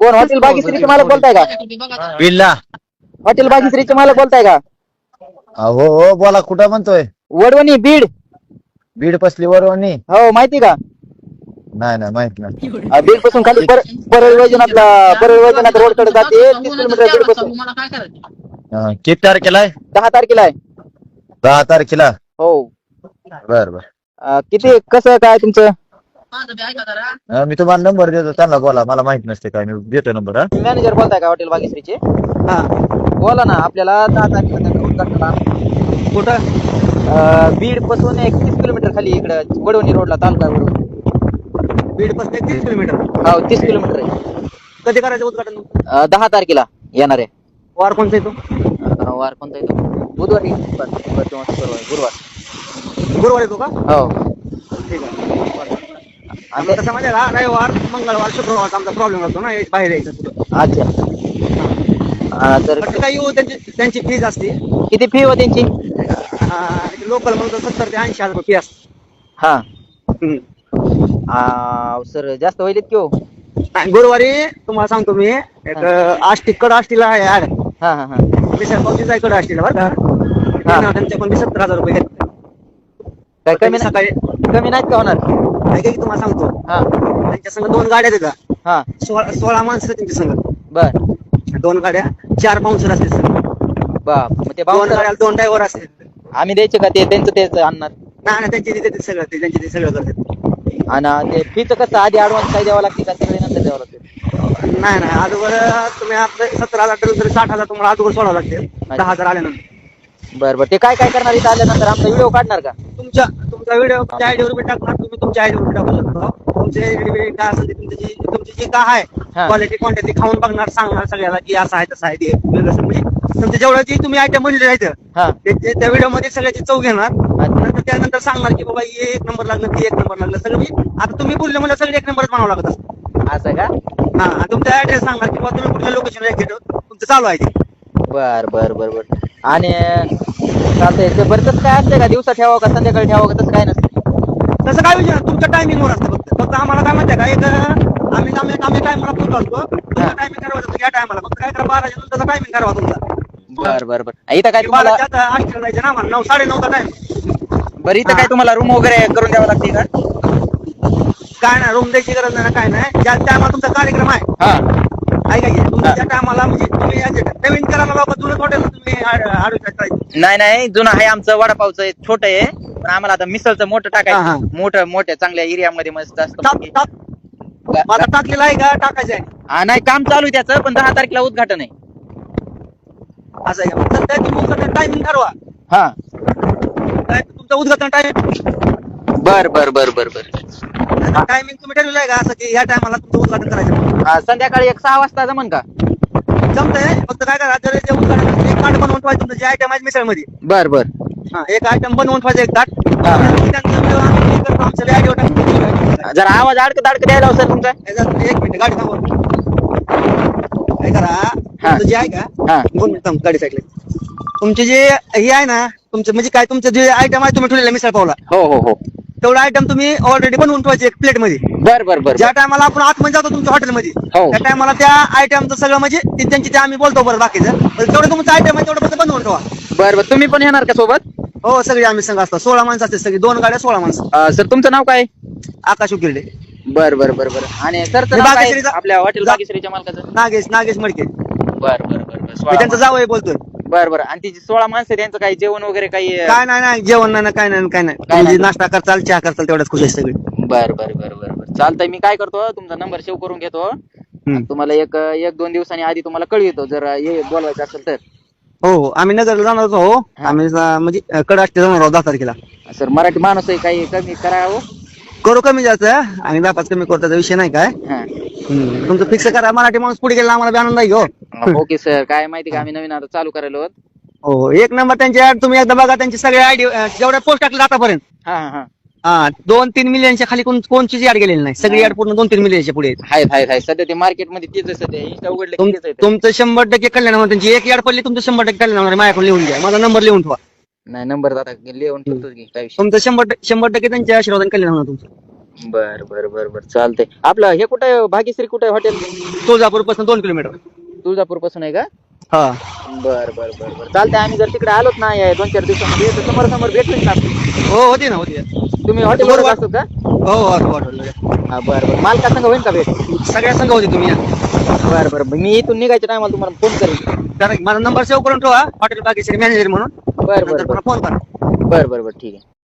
कोण? हॉटेल बागेश्रीचे मालक बोलताय का? बिल्ला हॉटेल बागेश्रीचे मालक बोलताय का? हो हो बोला कुठं म्हणतोय? वडवणी बीड. बीड पसली वरवणी हो माहिती का? नाही नाही माहीत नाही. बीडपासून खाली पर- परळ वैजनाथला परळ वैजनाथ रोडकडे जाते तीस किलोमीटर बीडपासून. हा, किती तारखेला आहे? दहा तारखेला आहे. दहा तारखेला? हो. बर बर. अं, किती कसं काय तुमचं? मी तुम्हाला नंबर देतो त्यांना बोला मला माहीत नसते काय मी देतो नंबर हा. मॅनेजर बोलताय का हॉटेल बागेश्रीचे? हा. बोला ना आपल्याला दहा तारखेला उद्घाटनाला. कुठं? बीडपासून एक तीस किलोमीटर खाली इकडं वडवणी रोडला तालुका वडवणी बीडपासून तीस किलोमीटर? हो तीस किलोमीटर आहे. कधी करायचं उद्घाटन? अं, दहा तारखेला येणार आहे. वार कोणता येतो अं, वार कोणता येतो बुधवारी. बुधवार बुधवार किंवा शुक्रवार गुरुवार. गुरुवार येतो का? हो. ठीक आहे. आमचं कसं का रविवार मंगळवार शुक्रवार आमचा प्रॉब्लेम असतो ना हे बाहेर यायचं कुठं. अच्छा. अं, तर पण काही येऊ त्यांची त्यांची फीज असते. किती फी हो त्यांची? लोकल म्हणून तर सत्तर ते ऐंशी हजार रुपये फी असते. हा. हम्म. सर जास्त होईल की हो? आणि गुरुवारी तुम्हाला सांगतो मी एक आष्टी कड आष्टीला आहे ऍड. हा हा हा. मिसळ पावशीचा आहे कड आष्टीला बरं का. हा. त्यांच्या पण सत्तर हजार रुपये घेतात काय कमी नाही. सकाळी कमी नाहीत का होणार? काय काय तुम्हाला सांगतो. हा. त्यांच्या संग दोन गाड्या देतात हा. सोळा सोळा माणसं त्यांच्या संग. बर. दोन गाड्या चार पाऊन्सर असते सर बाप मग ते दोन बाउन्सर गाड्याला दोन ड्रायव्हर असते आम्ही द्यायचे का? ते त्यांचं तेच आणणार. नाही नाही त्यांचे तिथे सगळं ते त्यांचे ते सगळं करतात. आणि ते फीचं कसं आधी ऍडव्हान्स काय द्यावं लागते का? सगळे नंतर द्यावं लागते? नाही नाही अगोदर तुम्ही आपलं सतरा हजार ठरवलं तरी साठ हजार तुम्हाला अगोदर सोडावं लागते दहा हजार आल्यानंतर. बर बर. ते काय काय करणार इथं आल्यानंतर? आमचा व्हिडिओ काढणार का? तुमच्या तुमचा व्हिडिओ तुमच्या आयडीवर बी टाकणार तुम्ही तुमच्या आयडीवर टाकू शकता. तुमचे video काय असेल ते तुमची जी तुमची जी काय आहे हा. क्वालिटी क्वांटिटी खाऊन बघणार सांगणार सगळ्याला की असं आहे तसं आहे ते वेगळं असं. म्हणजे तुमच्या जेवढं जे तुम्ही आयटम म्हणले आहेत हा. ते- ते- त्या व्हिडिओमध्ये सगळ्याची चव घेणार. नंतर त्यानंतर सांगणार की बाबा हे एक नंबर लागलं ते एक नंबर लागलं. सगळं मी आता तुम्ही बोलले मला सगळे एक नंबरच म्हणावं लागत असतं. असं का? हा आणि तुमचा ऍड्रेस सांगणार की बाबा तुम्ही कुठल्या लोकेशनला एक्झिट तुमचं चालू आहे ते. बर बर बर बर आणि चालतंय ते बरं तसं काय असतंय का दिवसा ठेवावं का संध्याकाळी ठेवावं का तसं काय नसतं तसं काय विषय नाही, तुमच्या टायमिंगवर असतं फक्त फक्त आम्हाला काय म्हणते का एक आम्ही आम्ही आम्ही टायमाला पोहोचलो असतो तुमचा टायमिंग ठरवायचं असतं या टायमाला फक्त काय करा बाराच्या नंतरचा टायमिंग ठरवा तुमचा बर बर बर इथं काय तुम्हाला बाराच्या आता जायचं ना आम्हाला नऊ साडे नऊचा टाइम बरं इथं काय तुम्हाला रूम वगैरे करून द्यावं लागते का काय नाही रूम द्यायची गरज नाही ना, काय नाही ज्या टायमाला तुमचा कार्यक्रम आहे हा ऐका की तुमच्या त्या टायमाला म्हणजे तुम्ही नवीन जुनं हॉटेल तुम्ही नाही नाही जुनं आहे आमचं वडापावचं छोट आहे. पण आम्हाला आता मिसळचं मोठं हा, टाकायचं. मोठं मोठ्या चांगल्या एरियामध्ये मस्त असतं टाक. टाक. माझा टाकलेला आहे का? टाकायचं आहे. हा, नाही काम चालू आहे त्याचं पण दहा तारखेला उद्घाटन आहे. असं आहे का? तुमचं टायमिंग ठरवा. हा. काय तुमचं उद्घाटन टाइम बर बर बर बर बर. टायमिंग तुम्ही ठरवलं आहे का असं की या टायमाला तुमचं उद्घाटन करायचं हा, संध्याकाळी एक सहा वाजता जमन का? जमतंय फक्त काय करा जर ते उद्घाटन एक कार्ड बनवून ठेवायचं तुमचं जे आयटम आहे मिसळमध्ये बर बर. हा एक आयटम बनवून ठेवायचं एक ताट हा. त्यानंतर video आम्ही हे करतो, आमचं idea टाकतो. जरा आवाज अडकत अडकत द्यायला लाव सर तुमचा. हे एक मिनिट गाडी थांबवा. काय करा. हा. तुमचं जे आहे का हा. दोन मिनिट थांब गाडी साईडला तुमचे जे हे आहे ना तुमचं म्हणजे काय तुमचं जे आयटम आहे तुम्ही ठेवलेलं मिसळ पावला. हो हो हो. तेवढं आयटम तुम्ही ऑलरेडी बनवून ठेवायचे एक प्लेटमध्ये. बर बर बर ज्या टायमाला आपण आतमध्ये जातो तुमच्या हॉटेलमध्ये हो. त्या टायमाला त्या आयटमचं सगळं म्हणजे ते त्यांची ते आम्ही बोलतो बरं बाकीचं. पण जेवढं तुमचं आयटम आहे तेवढं फक्त बनवून ठेवा. बर बर. तुम्ही पण येणार का सोबत? हो सगळे आम्ही संघ असतो. सोळा माणसं असते सगळी. दोन गाड्या सोळा माणसं. सर तुमचं नाव काय? आकाश उकिरडे. बर बर बर बर. आणि सर मी बागेश्रीचा- आपल्या हॉटेल जा- बागेश्रीच्या मालकाचं? नागेश नागेश मडके. बर बर बर बर. त्यांचा जावं बोलतोय. बर बर. आणि ती जी सोळा माणसं त्यांचं काही जेवण वगैरे काही अं, काय नाही नाही. जेवण नाही ना, काय नाही काय नाही. काय नाही. जे नाश्ता करताल चहा करताल तेवढ्याच खुश आहे सगळी. बर बर बर बर बर. चालतंय मी काय करतो तुमचा नंबर सेव्ह करून घेतो. हम्म. तुम्हाला एक एक दोन दिवसांनी आधी तुम्हाला कळवितो जर हे बोलवायचं असेल तर. हो हो. आम्ही नगरला जाणार होतो हो. आम्ही जा- म्हणजे कडाष्टी जाणार आहोत दहा तारखेला. सर मराठी माणूस आहे काही कमी करावं? करू कमी जायचं आणि दहा पाच कमी करतो त्याचा विषय नाही काय. हा. हम्म. तुमचं फिक्स करा मराठी माणूस पुढे गेला आम्हाला बी आनंद आहे हो. ओके सर काय माहिती का आम्ही नवीन आता चालू करायला आहोत. हो एक नंबर त्यांची ऍड तुम्ही एकदा बघा त्यांची सगळे आयडी जेवढ्या पोस्ट टाकले आतापर्यंत. हा हा हा. हा दोन तीन मिलियनच्या खाली कोण कोणचीच ऍड गेलेली नाही. सगळी ऍड पूर्ण दोन तीन मिलियनच्या पुढे आहेत. आहेत आहेत आहेत सध्या ते मार्केटमध्ये तेच आहे सध्या. इंस्टा उघडलं की तुम- तेच आहे ते. तुमचं शंभर टक्के कल्याण होणार. त्यांची एक ऍड पडली तुमचं शंभर टक्के कल्याण होणार. आहे. माझ्याकडून लिहून घ्या. माझा नंबर लिहून ठेवा. नाही नंबर आता लिहून ठेवतो की काय विषय. तुमचं शंभर टक्के शंभर टक्के त्यांच्या आशीर्वादाने कल्याण होणार तुमचं. बर बर बर बर. चालतंय. आपलं हे कुठं भाग्यश्री कुठं हॉटेल तुळजापूरपासून दोन किलोमीटर. तुळजापूरपासून आहे का? हा. बर बर बर बर. चालतंय आम्ही जर तिकडे आलोच ना या दोन चार दिवसामध्ये तर समोर समोर भेटून का हो होती ना होती. तुम्ही हॉटेलवर बरोबर. असतो का? हो हो असं वाटलं हा बर बर. मालका संग होईल का भेट? सगळ्या संघ होते तुम्ही या. बर बर मी इथून निघायच्या टायमाला तुम्हाला फोन करेन. कारण माझा नंबर सेव्ह करून ठेवा हॉटेल बागेश्वरी मॅनेजर म्हणून. बर बर नंतर बर. पुन्हा फोन करा. बर बर बर. ठीक आहे.